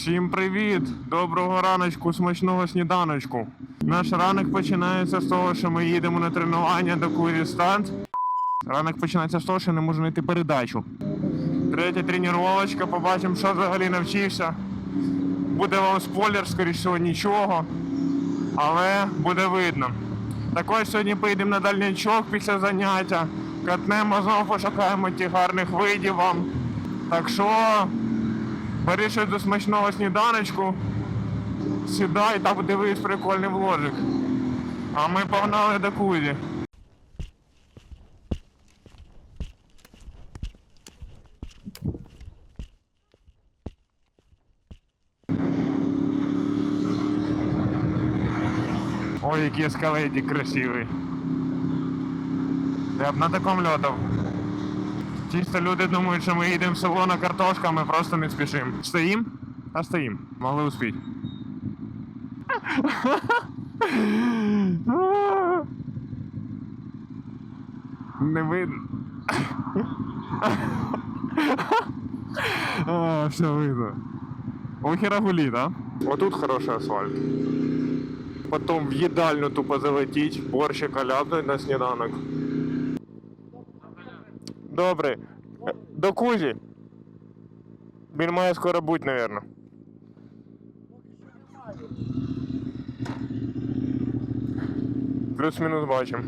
Всім привіт! Доброго раночку, смачного сніданочку. Наш ранок починається з того, що ми їдемо на тренування до Курістант. Ранок починається з того, що не можу знайти передачу. Третя тренувачка, побачимо, що взагалі навчився. Буде вам спойлер, скоріш всього, нічого. Але буде видно. Також сьогодні поїдемо на дальнячок після заняття. Катнемо знову пошукаємо ті гарних видів вам. Так що бери щось до смачного сніданочку, сідай та подивись прикольний вложик. А ми погнали до Кузі. Ой, який скалетик красивий. Я б на такому льотав. Чисто люди думають, що ми їдемо в село на картошку, а ми просто не спішимо. Стоїм? А стоїм. Могли успіть. Не видно. А, все видно. У Хірагулі, да? Отут хороший асфальт. Потім в їдальню тупо залетіть, борщика ляпнуть на сніданок. Добре. До Кузі. Він має скоро бути, напевно. Плюс-мінус бачимо.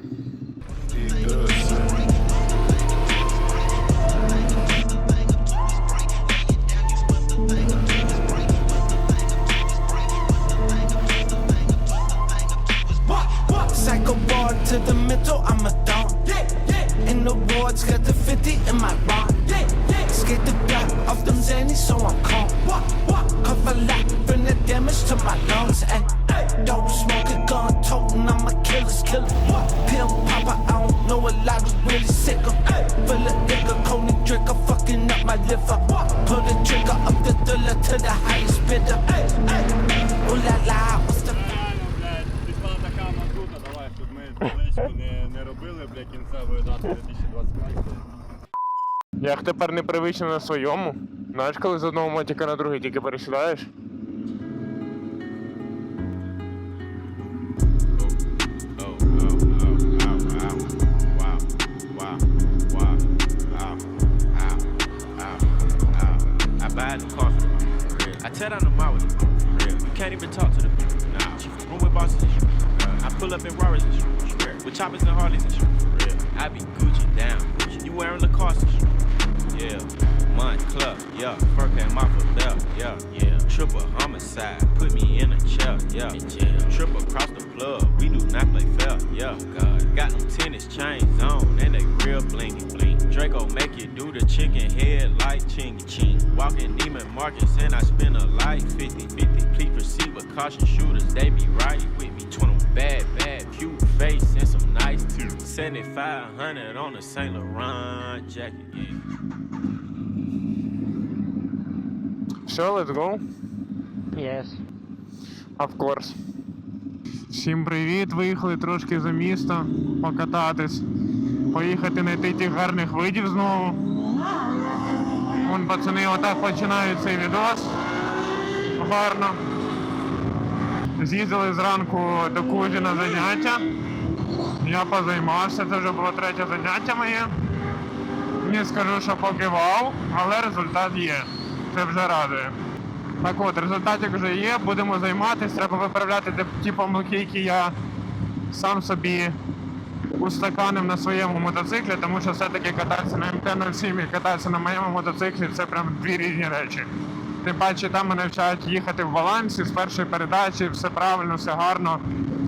To the middle, I'm a табличку не, не робили, бля, кінцевої дати 2025. Як тепер не привично на своєму? Знаєш, коли з одного мотика на другий тільки пересідаєш? Oh, oh, oh, oh, oh. I tear down the mall with. You can't even talk to the people, nah. Room with bosses. I pull up in Rarers and shit, with choppers and Harleys and shit, real. I be Gucci down. You wearing Lacoste and yeah. Month club, yeah. Fur came off a belt, yeah, yeah. Triple homicide, put me in a chair, yeah. Triple across the plug, we do not play fair, yeah. Oh, God. Got them tennis chains on, and they real blingy bling. Draco make you do the chicken head like chingy ching. Walking demon markets, and I spend a life 50 50. Please proceed with caution shooters, they be right with me. 20 bad, bad, cute face, and some nice teeth. 7500 on the St. Laurent jacket, yeah. Все, let's go. Yes. Of course. Всім привіт! Виїхали трошки за місто покататись, поїхати знайти тих гарних видів знову. Вон пацани отак починають цей відос. Гарно. З'їздили зранку до Кузі на заняття. Я позаймався, це вже було третє заняття моє. Не скажу, що поки вау, але результат є. Це вже радує. Так от, результатик вже є, будемо займатися, треба виправляти ті помилки, які я сам собі устаканив на своєму мотоциклі, тому що все-таки кататися на МТ-07 і кататися на моєму мотоциклі це прям дві різні речі. Тим паче там мене вчать їхати в балансі з першої передачі, все правильно, все гарно.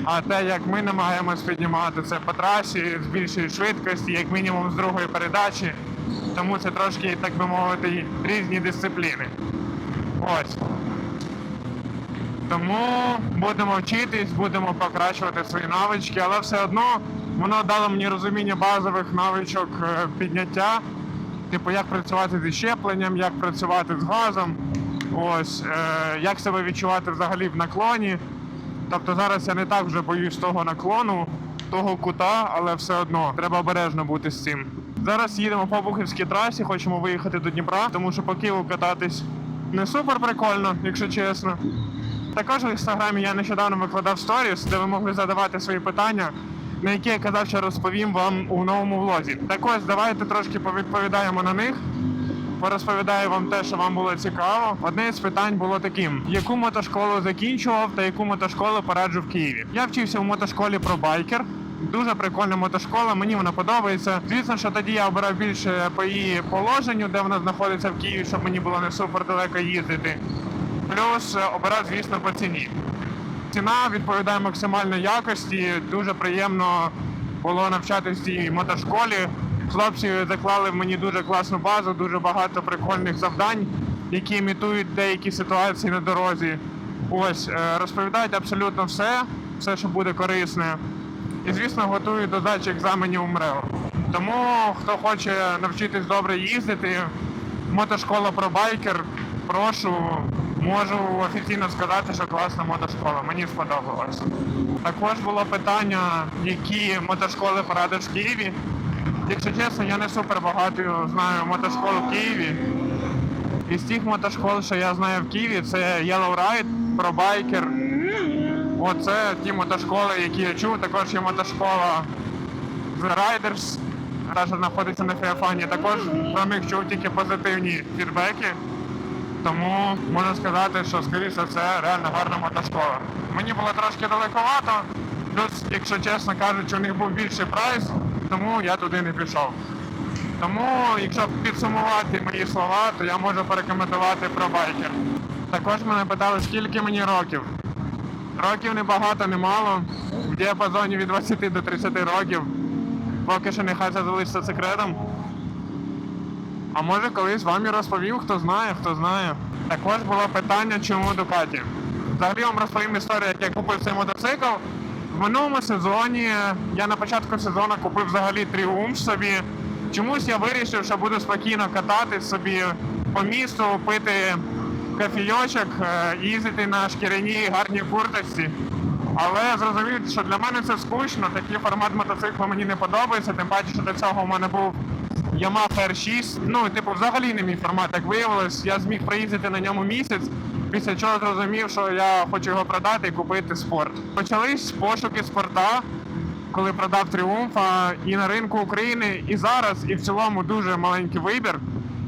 А те, як ми намагаємось піднімати це по трасі з більшої швидкості, як мінімум з другої передачі. Тому це трошки, так би мовити, різні дисципліни. Ось. Тому будемо вчитись, будемо покращувати свої навички, але все одно воно дало мені розуміння базових навичок е, підняття, типу, як працювати зі щепленням, як працювати з газом, ось, е, як себе відчувати взагалі в наклоні. Тобто зараз я не так вже боюсь того наклону, того кута, але все одно треба обережно бути з цим. Зараз їдемо по Бухівській трасі, хочемо виїхати до Дніпра, тому що по Києву кататись не супер прикольно, якщо чесно. Також в інстаграмі я нещодавно викладав сторіс, де ви могли задавати свої питання, на які я казав, що розповім вам у новому влозі. Так ось давайте трошки повідповідаємо на них. Порозповідаю вам те, що вам було цікаво. Одне з питань було таким: яку мотошколу закінчував та яку мотошколу пораджу в Києві. Я вчився в мотошколі про байкер. Дуже прикольна мотошкола, мені вона подобається. Звісно, що тоді я обирав більше по її положенню, де вона знаходиться в Києві, щоб мені було не супер далеко їздити. Плюс е, обирав, звісно, по ціні. Ціна відповідає максимальної якості. Дуже приємно було навчатися в цій мотошколі. Хлопці заклали мені дуже класну базу, дуже багато прикольних завдань, які імітують деякі ситуації на дорозі. Ось е, розповідають абсолютно все, все, що буде корисне. І, звісно, готують до здачі екзаменів у МРЕО. Тому, хто хоче навчитись добре їздити, мотошкола про байкер, прошу, можу офіційно сказати, що класна мотошкола. Мені сподобалось. Також було питання, які мотошколи порадиш в Києві. Якщо чесно, я не супер багато знаю мотошкол в Києві. Із тих мотошкол, що я знаю в Києві, це Yellow Ride, ProBiker. Оце ті мотошколи, які я чув. Також є мотошкола The Riders, та що знаходиться на Феофані. Також про них чув тільки позитивні фідбеки. Тому можу сказати, що скоріше це реально гарна мотошкола. Мені було трошки далековато, плюс, якщо чесно кажучи, у них був більший прайс, тому я туди не пішов. Тому, якщо підсумувати мої слова, то я можу порекомендувати про байкер. Також мене питали, скільки мені років. Років не багато, не мало. В діапазоні від 20 до 30 років. Поки що нехай це залишиться секретом. А може колись вам і розповів, хто знає, хто знає. Також було питання, чому Дукаті. Взагалі вам розповім історію, як я купив цей мотоцикл. В минулому сезоні я на початку сезону купив взагалі тріумф собі. Чомусь я вирішив, що буду спокійно кататись собі по місту, пити кофійочок, е, їздити на шкіряній гарній курточці. Але зрозумів, що для мене це скучно, такий формат мотоциклу мені не подобається, тим паче, що до цього в мене був Yamaha R6. Ну, типу, взагалі не мій формат, як виявилось, я зміг проїздити на ньому місяць, після чого зрозумів, що я хочу його продати і купити спорт. Почались пошуки спорта, коли продав тріумфа і на ринку України, і зараз, і в цілому дуже маленький вибір,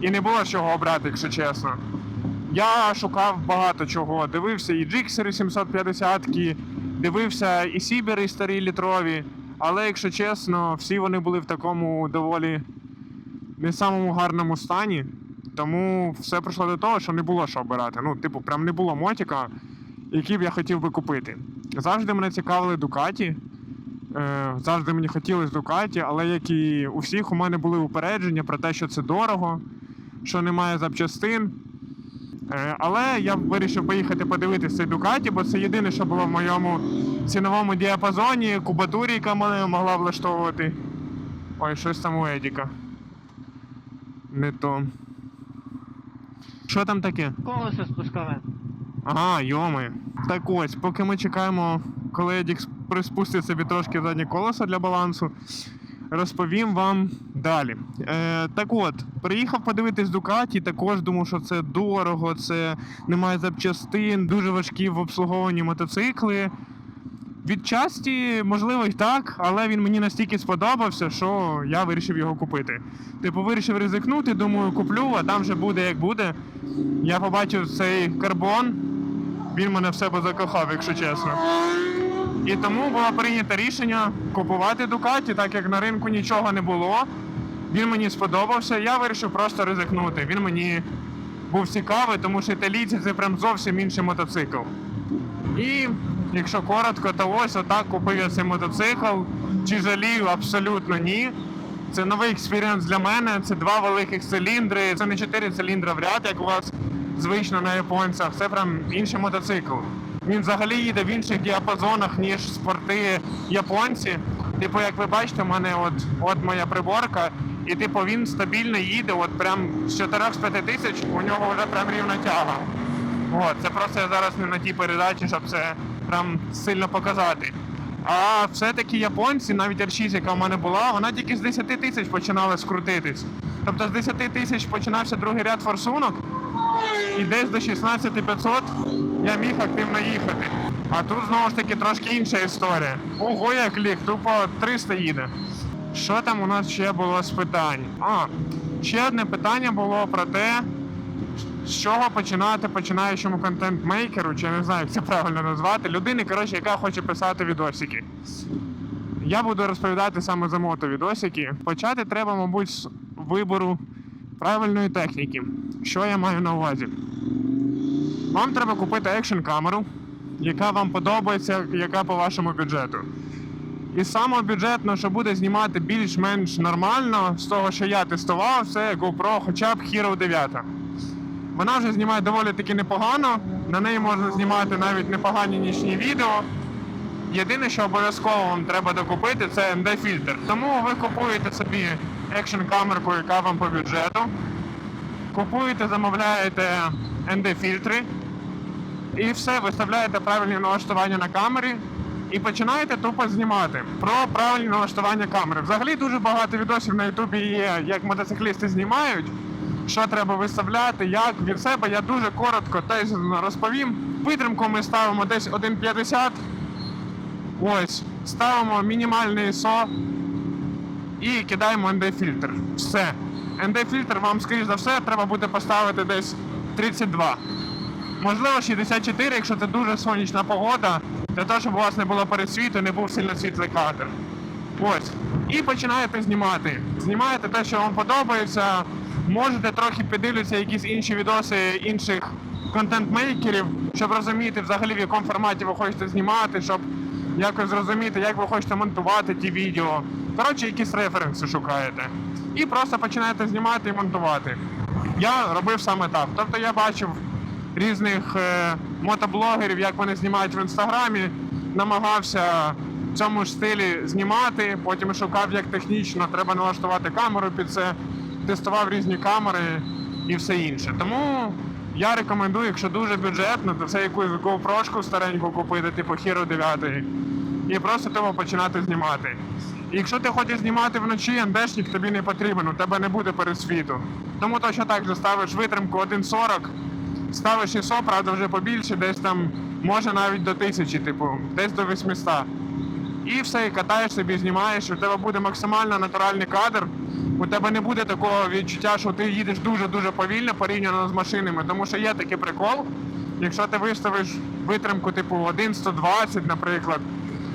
і не було чого обрати, якщо чесно. Я шукав багато чого. Дивився і джиксери 750 дивився і сібери старі літрові. Але, якщо чесно, всі вони були в такому доволі не самому гарному стані. Тому все прийшло до того, що не було що обирати. Ну, типу, прям не було мотіка, який б я хотів би купити. Завжди мене цікавили Дукаті. Е, завжди мені хотілося Дукаті, але як і у всіх, у мене були упередження про те, що це дорого, що немає запчастин. Е, Але я вирішив поїхати подивитися цей Дукаті, бо це єдине, що було в моєму ціновому діапазоні, кубатурі, яка мене могла влаштовувати. Ой, щось там у Едіка. Не то. Що там таке? Колесо спускове. Ага, йоми. Так ось, поки ми чекаємо, коли Едік приспустить собі трошки заднє колесо для балансу, розповім вам далі. Е, так от, приїхав подивитись Дукаті, також думав, що це дорого, це немає запчастин, дуже важкі в обслуговуванні мотоцикли. Відчасті, можливо, і так, але він мені настільки сподобався, що я вирішив його купити. Типу, вирішив ризикнути, думаю, куплю, а там вже буде як буде. Я побачив цей карбон, він мене в себе закохав, якщо чесно. І тому було прийнято рішення купувати Дукаті, так як на ринку нічого не було. Він мені сподобався, я вирішив просто ризикнути. Він мені був цікавий, тому що італійці це прям зовсім інший мотоцикл. І якщо коротко, то ось отак купив я цей мотоцикл. Чи жалію? Абсолютно ні. Це новий експірієнс для мене. Це два великих циліндри. Це не чотири циліндри в ряд, як у вас звично на японцях. Це прям інший мотоцикл. Він взагалі їде в інших діапазонах, ніж спорти японці. Типу, як ви бачите, у мене от, от моя приборка, і типу він стабільно їде, от прям з 4-5 тисяч у нього вже прям рівна тяга. От, це просто я зараз не на тій передачі, щоб це прям сильно показати. А все-таки японці, навіть R6, яка в мене була, вона тільки з 10 тисяч починала скрутитись. Тобто з 10 тисяч починався другий ряд форсунок, І десь до 16500 я міг активно їхати. А тут знову ж таки трошки інша історія. Ого, як ліг, тупо 300 їде. Що там у нас ще було з питань? А, ще одне питання було про те, з чого починати починаючому контент-мейкеру, чи я не знаю, як це правильно назвати, людини, коротше, яка хоче писати відосики. Я буду розповідати саме за мотовідосики. Почати треба, мабуть, з вибору правильної техніки. Що я маю на увазі? Вам треба купити екшн камеру, яка вам подобається, яка по вашому бюджету. І саме бюджетно, що буде знімати більш-менш нормально, з того, що я тестував, це GoPro хоча б Hero 9. Вона вже знімає доволі таки непогано. На неї можна знімати навіть непогані нічні відео. Єдине, що обов'язково вам треба докупити, це ND-фільтр. Тому ви купуєте собі екшн камерку, яка вам по бюджету. Купуєте, замовляєте ND-фільтри. І все, виставляєте правильні налаштування на камері і починаєте тупо знімати про правильні налаштування камери. Взагалі дуже багато відосів на Ютубі є, як мотоциклісти знімають, що треба виставляти, як від себе. Я дуже коротко теж розповім. Витримку ми ставимо десь 1,50. Ось, ставимо мінімальний ISO і кидаємо ND-фільтр. Все. ND-фільтр вам, скоріш за все, треба буде поставити десь 32. Можливо, 64, якщо це дуже сонячна погода, для того, щоб у вас не було пересвіту, не був сильно світлий кадр. Ось. І починаєте знімати. Знімаєте те, що вам подобається. Можете трохи піддивитися якісь інші відоси інших контент-мейкерів, щоб розуміти взагалі в якому форматі ви хочете знімати, щоб якось зрозуміти, як ви хочете монтувати ті відео. Коротше, якісь референси шукаєте. І просто починаєте знімати і монтувати. Я робив саме так. Тобто я бачив різних е, мотоблогерів, як вони знімають в інстаграмі, намагався в цьому ж стилі знімати, потім шукав, як технічно треба налаштувати камеру під це, тестував різні камери і все інше. Тому я рекомендую, якщо дуже бюджетно, то це якусь GoPro стареньку купити, типу Hero 9, і просто того починати знімати. Якщо ти хочеш знімати вночі, ендешник тобі не потрібен, у тебе не буде пересвіту. Тому точно так же ставиш витримку 1.40, ставиш ISO, правда, вже побільше, десь там може навіть до 1000, типу, десь до 800. І все, і катаєш собі, знімаєш, у тебе буде максимально натуральний кадр. У тебе не буде такого відчуття, що ти їдеш дуже-дуже повільно порівняно з машинами. Тому що є такий прикол. Якщо ти виставиш витримку, типу 1.120, наприклад,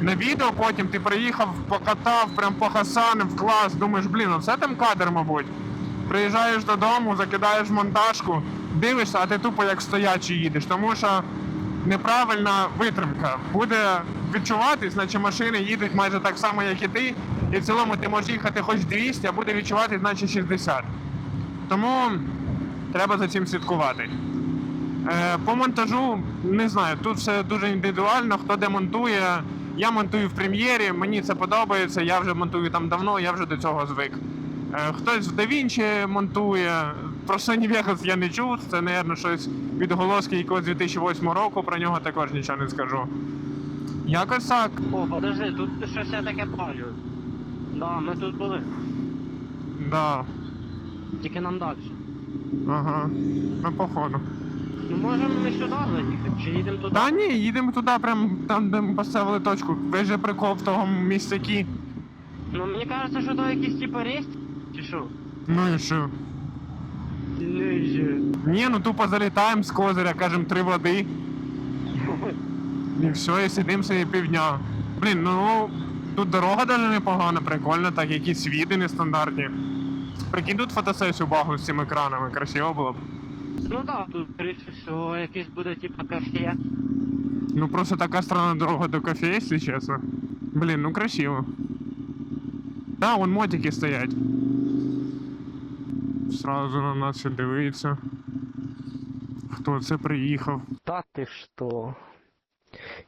на відео потім ти приїхав, покатав, прям похасанив клас, думаєш, блін, ну це там кадр, мабуть. Приїжджаєш додому, закидаєш монтажку, дивишся, а ти тупо як стоячий їдеш, тому що неправильна витримка. Буде відчуватись, наче машини їдуть майже так само, як і ти, і в цілому ти можеш їхати хоч 200, а буде відчуватись, наче 60. Тому треба за цим слідкувати. Е, по монтажу не знаю, тут все дуже індивідуально, хто де монтує. Я монтую в прем'єрі, мені це подобається, я вже монтую там давно, я вже до цього звик. Е, хтось в DaVinci монтує. Про Sony Vegas я не чув, це, мабуть, щось відголоски якогось 2008 року, про нього також нічого не скажу. Якось так. О, подожди, тут щось я таке бачу. Да, ми тут були. Да. Тільки нам далі. Ага. Ну, походу. Ну можемо ми сюди заїхати, чи їдемо туди? Та ні, їдемо туди, прям там, де ми поставили точку. Весь же прикол в тому місцякі. Ну мені кажеться, що то якісь типу рейс, чи що? Ну і що? Не Ні, ну тупо залітаємо з козиря, кажемо три води. І все, і сидимо собі півдня. Блін, ну тут дорога даже непогана, прикольно, так, якісь віди нестандартні. Прикинь, тут фотосесію багу з цими екранами, красиво було б. Ну так, тут скоріше всього якийсь буде типу кафе. Ну просто така странна дорога до кафе, якщо чесно. Блін, ну красиво. Да, вон мотики стоять. Сразу на нас все дивиться. Хто це приїхав? Та ти що?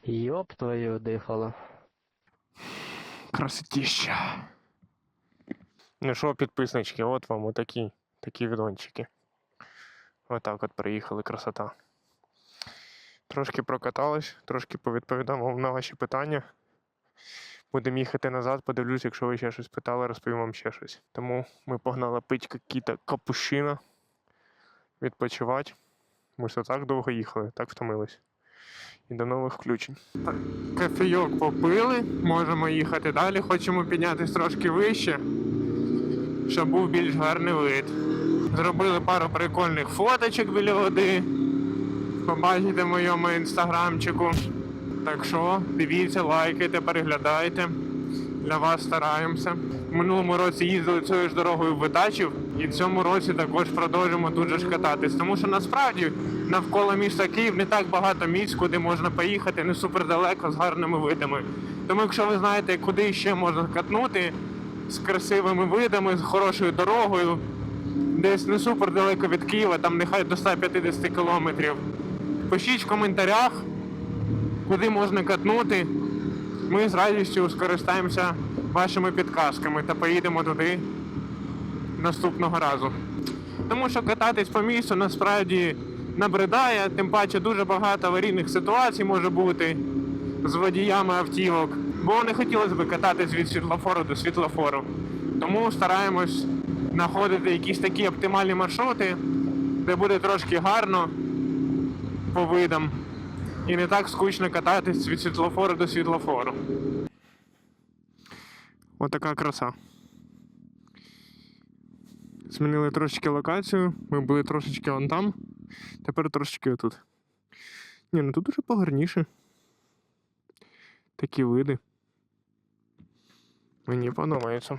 Йоп твою дихало. Красотища. Ну що, підписнички, от вам отакі такі відончики. Отак от приїхали, красота. Трошки прокатались, трошки повідповідав на ваші питання. Будемо їхати назад, подивлюсь, якщо ви ще щось питали, розповім вам ще щось. Тому ми погнали пити какі-то капущино, відпочивати. Ми ж так довго їхали, так втомились. І до нових включень. Так, кофейок попили, можемо їхати далі, хочемо піднятися трошки вище, щоб був більш гарний вид. Зробили пару прикольних фоточок біля води. Побачите в моєму інстаграмчику. Так що дивіться, лайкайте, переглядайте. Для вас стараємося. В минулому році їздили цією ж дорогою в Витачів, і в цьому році також продовжимо тут же ж кататись. Тому що насправді навколо міста Київ не так багато місць, куди можна поїхати, не супер далеко з гарними видами. Тому якщо ви знаєте, куди ще можна катнути з красивими видами, з хорошою дорогою, десь не супер далеко від Києва, там нехай до 150 кілометрів. Пишіть в коментарях, куди можна катнути. Ми з радістю скористаємося вашими підказками та поїдемо туди наступного разу. Тому що кататись по місту насправді набридає, тим паче дуже багато аварійних ситуацій може бути з водіями автівок, бо не хотілося б кататись від світлофору до світлофору. Тому стараємось знаходити якісь такі оптимальні маршрути, де буде трошки гарно по видам. І не так скучно кататись від світлофору до світлофору. Отака краса. Змінили трошечки локацію. Ми були трошечки вон там. Тепер трошечки отут. Ні, ну тут уже погарніше. Такі види. Мені подобається.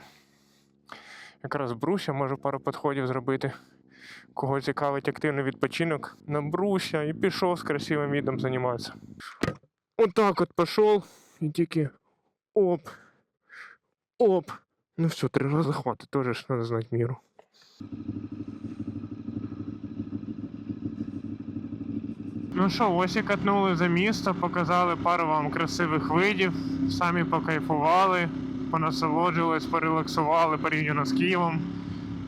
Якраз бруща можу пару підходів зробити. Кого цікавить активний відпочинок на бруща і пішов з красивим відом займатися. Отак от пішов і тільки оп. Оп. Ну все, три рази хватить, теж треба знати міру. Ну що, ось і катнули за місто, показали пару вам красивих видів, самі покайфували, понасолоджувались, порелаксували порівняно з Києвом.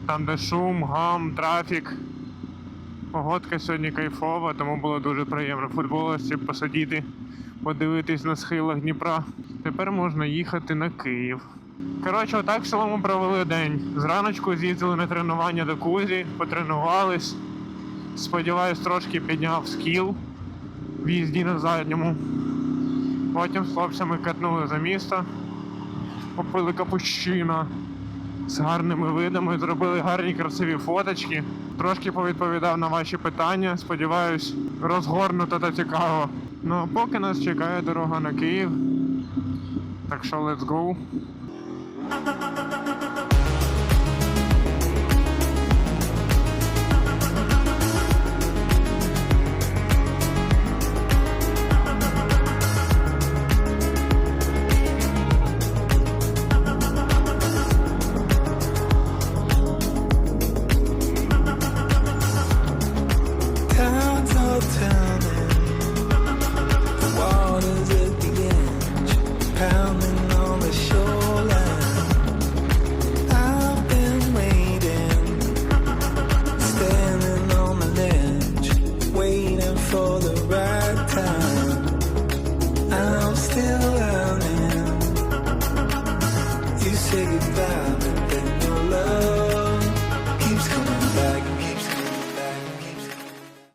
Там, де шум, гам, трафік. Погодка сьогодні кайфова, тому було дуже приємно футболості посидіти, подивитись на схилах Дніпра. Тепер можна їхати на Київ. Коротше, отак в цілому провели день. Зраночку з'їздили на тренування до Кузі, потренувались. Сподіваюсь, трошки підняв скіл в їзді на задньому. Потім з хлопцями катнули за місто, попили капучино з гарними видами, зробили гарні красиві фоточки. Трошки повідповідав на ваші питання. Сподіваюсь, розгорнуто та цікаво. Ну а поки нас чекає дорога на Київ. Так що let's go.